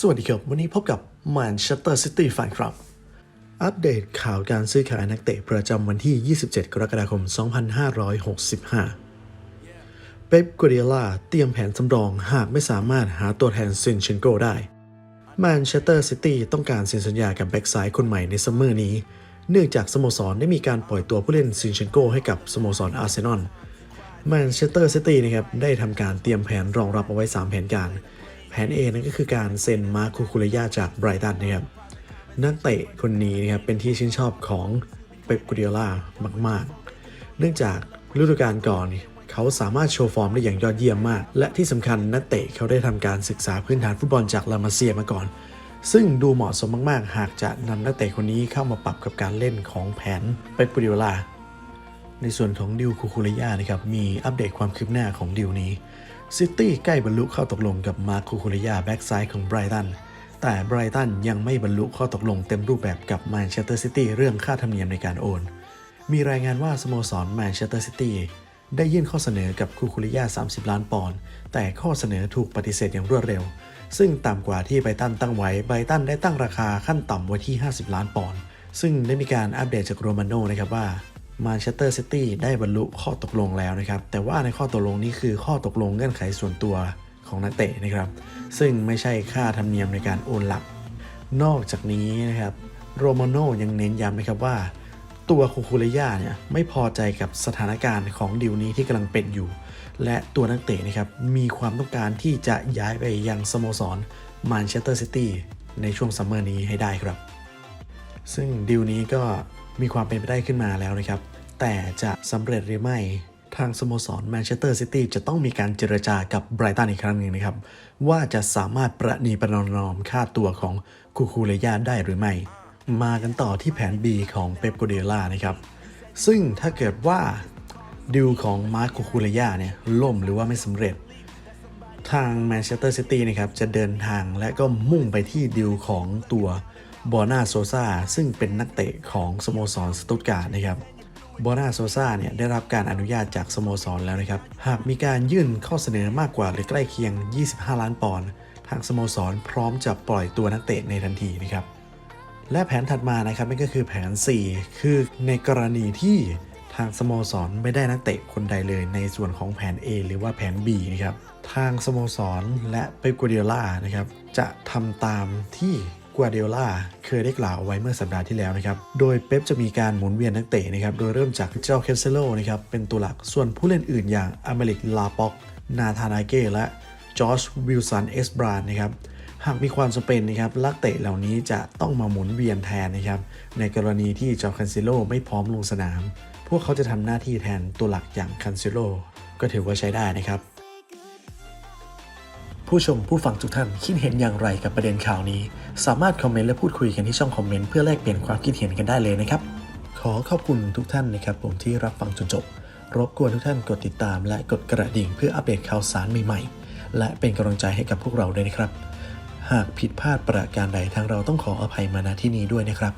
สวัสดีครับ วันนี้พบกับ Manchester City Fan Club อัปเดตข่าวการซื้อขายนักเตะประจำวันที่ 27 กรกฎาคม 2565 เป๊ปกัวเดียล่าเตรียมแผนสำรองหากไม่สามารถหาตัวแทนซินเชนโกได้แมนเชสเตอร์ซิตี้ต้องการเซ็นสัญญากับแบ็กซ้ายคนใหม่ในซัมเมอร์นี้ เนื่องจากสโมสรได้มีการปล่อยตัวผู้เล่นซินเชนโกให้กับสโมสรอาร์เซนอลแมนเชสเตอร์ซิตี้นะครับได้ทำการเตรียมแผนรองรับเอาไว้ 3 แผนการ แผน A นั่นก็คือการเซ็นมาร์คูคูเรยาจากไบรตันนะครับนักเตะคนนี้นะครับเป็นที่ชื่นชอบของเป๊ปกูเดียล่ามาก ๆ เนื่องจากฤดูกาลก่อนเขาสามารถโชว์ฟอร์มได้อย่างยอดเยี่ยมมาก และที่สำคัญนักเตะเขาได้ทำการศึกษาพื้นฐานฟุตบอลจากลามาเซียมาก่อน ซึ่งดูเหมาะสมมาก ๆ หากจะนำนักเตะคนนี้เข้ามาปรับกับการเล่นของแผนเป๊ปกูเดียล่าในส่วนของดิวคูคูเรยานะครับมีอัปเดตความคืบหน้าของดิวนี้ ซิตี้ใกล้บรรลุข้อตกลงกับมาร์คูคูเรยาแบ็กซ้ายของไบรตัน แต่ไบรตันยังไม่บรรลุข้อตกลงเต็มรูปแบบกับแมนเชสเตอร์ซิตี้เรื่องค่าธรรมเนียมในการโอน มีรายงานว่าสโมสรแมนเชสเตอร์ซิตี้ได้ยื่นข้อเสนอกับคูคูเรยา 30 ล้านปอนด์ แต่ข้อเสนอถูกปฏิเสธอย่างรวดเร็ว ซึ่งต่ำกว่าที่ไบรตันตั้งไว้ ไบรตันได้ตั้งราคาขั้นต่ำไว้ที่ 50 ล้านปอนด์ ซึ่งได้มีการอัปเดตจากโรมาโนนะครับว่า มาเชสเตอร์ซิตี้ได้บรรลุข้อตกลงแล้วนะครับ แต่ว่าในข้อตกลงนี้คือข้อตกลงเงื่อนไขส่วนตัวของนักเตะนะครับ ซึ่งไม่ใช่ค่าธรรมเนียมในการโอนหลัก นอกจากนี้นะครับโรมาโน่ยังเน้นย้ำนะครับว่า ตัวคูคูเรยาเนี่ยไม่พอใจกับสถานการณ์ของดิวนี้ที่กำลังเป็นอยู่ และตัวนักเตะนะครับมีความต้องการที่จะย้ายไปยังสโมสรมานเชสเตอร์ซิตี้ในช่วงซัมเมอร์นี้ให้ได้ครับ ซึ่งดีลนี้ก็ มีความเป็นไปได้ขึ้นมาแล้วนะครับ แต่จะสำเร็จหรือไม่ ทางสโมสรแมนเชสเตอร์ซิตี้จะต้องมีการเจรจากับไบรตันอีกครั้งหนึ่งนะครับ ว่าจะสามารถประนีประนอมค่าตัวของคูคูเรยาได้หรือไม่ มากันต่อที่แผน B ของเป๊ปโกเดล่านะครับ ซึ่งถ้าเกิดว่าดิวของมาร์คคูคูเรยาเนี่ยล่มหรือว่าไม่สำเร็จทางแมนเชสเตอร์ซิตี้นะครับจะเดินทางและก็มุ่งไปที่ดิวของตัว บอร์นาโซซาซึ่งเป็นนักเตะของสโมสรสตุตการ์ดนะครับบอร์นาโซซาเนี่ยได้รับการอนุญาตจากสโมสรแล้วนะครับ หากมีการยื่นข้อเสนอมากกว่าหรือใกล้เคียง 25 ล้านปอนด์ทางสโมสรพร้อมจะปล่อยตัวนักเตะในทันทีนะครับ และแผนถัดมานะครับนั่นก็คือแผน 4 คือในกรณีที่ทางสโมสรไม่ได้นักเตะคนใดเลยในส่วนของแผน A หรือว่าแผน B นะครับ ทางสโมสรและเป๊ปกัวเดียล่านะครับจะทำตามที่ กัวเดล่าเคยได้กล่าวเอาไว้เมื่อสัปดาห์ที่แล้วนะครับ โดยเป๊ปจะมีการหมุนเวียนนักเตะนะครับ โดยเริ่มจากเจ้าเคสเซโลนะครับ เป็นตัวหลัก ส่วนผู้เล่นอื่นอย่างอเมริกลาป็อก นาธานาเก้และจอร์จวิลสันเอสบรานนะครับ หากมีความจำเป็นนะครับลักเตะเหล่านี้จะต้องมาหมุนเวียนแทนนะครับ ในกรณีที่จอคันซิโลไม่พร้อมลงสนาม พวกเขาจะทำหน้าที่แทนตัวหลักอย่างคันซิโลก็ถือว่าใช้ได้นะครับ ผู้ชมผู้ฟังทุกท่านคิดเห็นอย่างไรกับประเด็นข่าวนี้ สามารถคอมเมนต์และพูดคุยกันที่ช่องคอมเมนต์เพื่อแลกเปลี่ยนความคิดเห็นกันได้เลยนะครับ ขอขอบคุณทุกท่านนะครับผมที่รับฟังจนจบ รบกวนทุกท่านกดติดตาม และกดกระดิ่งเพื่ออัปเดตข่าวสารใหม่ๆ และเป็นกำลังใจให้กับพวกเราด้วยนะครับ หากผิดพลาดประการใดทางเราต้องขออภัยมาณที่นี้ด้วยนะครับ